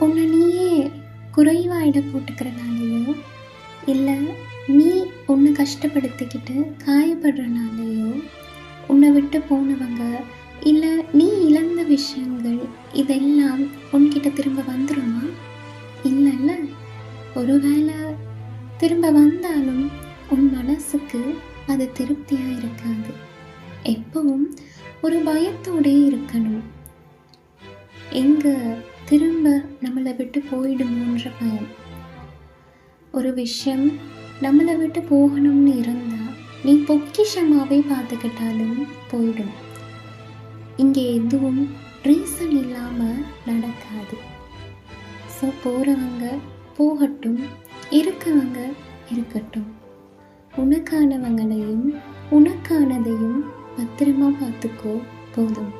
அதிகமாக இடம் போட்டுக்கிறனாலையோ? இல்லை நீ உன்னை கஷ்டப்படுத்திக்கிட்டு காயப்படுறனாலையோ? உன்னை விட்டு போனவங்க இல்லை நீ இழந்த விஷயங்கள் இதெல்லாம் உன்கிட்ட திரும்ப வந்துருமா? இல்லைல்ல. ஒருவேளை திரும்ப வந்தாலும் உன் மனசுக்கு அது திருப்தியாக இருக்காது. எப்பவும் ஒரு பயத்தோடே இருக்கணும். எங்கள் திரும்ப நம்மளை விட்டு போயிடுமோன்ற பயம். ஒரு விஷயம் நம்மளை விட்டு போகணும்னு இருந்தால் நீ பொக்கிஷமாகவே பார்த்துக்கிட்டாலும் போயிடும். இங்கே எதுவும் ரீசன் இல்லாமல் நடக்காது. ஸோ போகிறவங்க போகட்டும் இருக்கவங்க இருக்கட்டும். உனக்கானவங்களையும் உனக்கானதையும் பத்திரமா பார்த்துக்கோ போதும்.